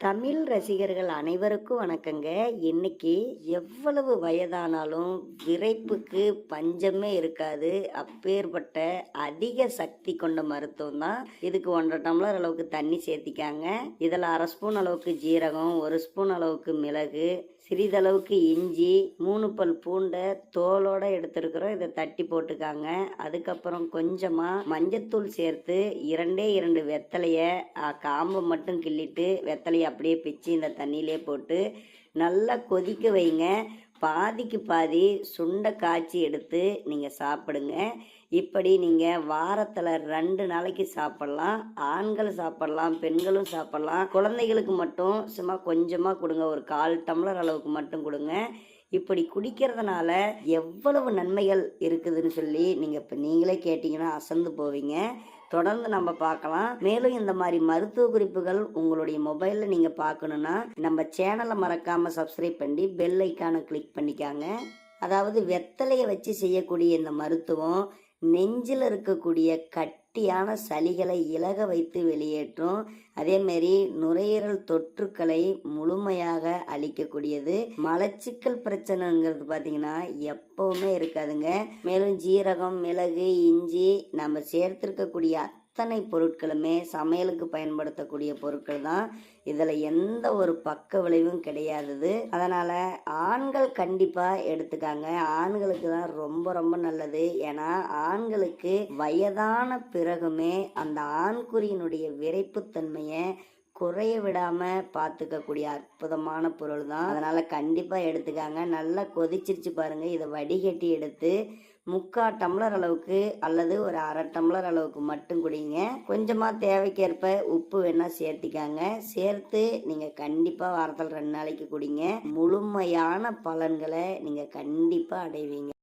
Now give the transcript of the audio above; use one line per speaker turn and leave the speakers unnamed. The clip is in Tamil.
தமிழ் ரசிகர்கள் அனைவருக்கும் வணக்கங்க. இன்னைக்கு எவ்வளவு வயதானாலும் விரைப்புக்கு பஞ்சமே இருக்காது. அப்பேற்பட்ட அதிக சக்தி கொண்ட மருத்துவம் தான். இதுக்கு ஒன்றரை டம்ளர் அளவுக்கு தண்ணி சேர்த்திக்காங்க. இதில் அரை ஸ்பூன் அளவுக்கு ஜீரகம் ஒரு ஸ்பூன் அளவுக்கு மிளகு சிறிதளவுக்கு இஞ்சி மூணு பல் பூண்டை தோலோட எடுத்துருக்குறோம். இதை தட்டி போட்டுக்காங்க. அதுக்கப்புறம் கொஞ்சமாக மஞ்சத்தூள் சேர்த்து இரண்டே இரண்டு வெத்தலையை காம்பை மட்டும் கிள்ளிட்டு வெத்தலையை அப்படியே பிச்சு இந்த தண்ணியிலே போட்டு நல்லா கொதிக்க வைங்க. பாதிக்கு பாதி சுண்டை காய்ச்சி எடுத்து நீங்கள் சாப்பிடுங்க. இப்படி நீங்கள் வாரத்தில் ரெண்டு நாளைக்கு சாப்பிட்லாம். ஆண்கள் சாப்பிட்லாம் பெண்களும் சாப்பிட்லாம். குழந்தைகளுக்கு மட்டும் சும்மா கொஞ்சமாக கொடுங்க. ஒரு கால் டம்ளர் அளவுக்கு மட்டும் கொடுங்க. இப்படி குடிக்கிறதுனால எவ்வளவு நன்மைகள் இருக்குதுன்னு சொல்லி நீங்கள் இப்போ நீங்களே கேட்டிங்கன்னா அசந்து போவீங்க. தொடர்ந்து நம்ம பார்க்கலாம். மேலும் இந்த மாதிரி மருத்துவ குறிப்புகள் உங்களுடைய மொபைலில் நீங்கள் பார்க்கணுன்னா நம்ம சேனலை மறக்காமல் சப்ஸ்கிரைப் பண்ணி பெல் ஐக்கானை கிளிக் பண்ணிக்காங்க. அதாவது வெத்தலையை வச்சு செய்யக்கூடிய இந்த மருத்துவம் நெஞ்சில் இருக்கக்கூடிய கட்டியான சளிகளை இலக வைத்து வெளியேற்றும். அதேமாரி நுரையீரல் தொற்றுக்களை முழுமையாக அழிக்கக்கூடியது. மலச்சிக்கல் பிரச்சனைங்கிறது பார்த்தீங்கன்னா எப்பவுமே இருக்காதுங்க. மேலும் ஜீரகம் மிளகு இஞ்சி நம்ம சேர்த்திருக்கக்கூடிய அத்தனை பொருட்களுமே சமையலுக்கு பயன்படுத்தக்கூடிய பொருட்கள் தான். இதில் எந்த ஒரு பக்க விளைவும் கிடையாதது. அதனால் ஆண்கள் கண்டிப்பாக எடுத்துக்காங்க. ஆண்களுக்கு தான் ரொம்ப ரொம்ப நல்லது. ஏன்னா ஆண்களுக்கு வயதான பிறகுமே அந்த ஆண்குறியினுடைய விரைப்புத்தன்மையை குறைய விடாம பார்த்துக்கக்கூடிய அற்புதமான பொருள் தான். அதனால கண்டிப்பா எடுத்துக்காங்க. நல்லா கொதிச்சிருச்சு பாருங்க. இதை வடிகட்டி எடுத்து முக்கால் டம்ளர் அளவுக்கு அல்லது ஒரு அரை டம்ளர் அளவுக்கு மட்டும் குடிங்க. கொஞ்சமாக தேவைக்கேற்ப உப்பு வேணால் சேர்த்திக்காங்க. சேர்த்து நீங்கள் கண்டிப்பாக வாரத்தில் ரெண்டு நாளைக்கு குடிங்க. முழுமையான பலன்களை நீங்கள் கண்டிப்பாக அடைவீங்க.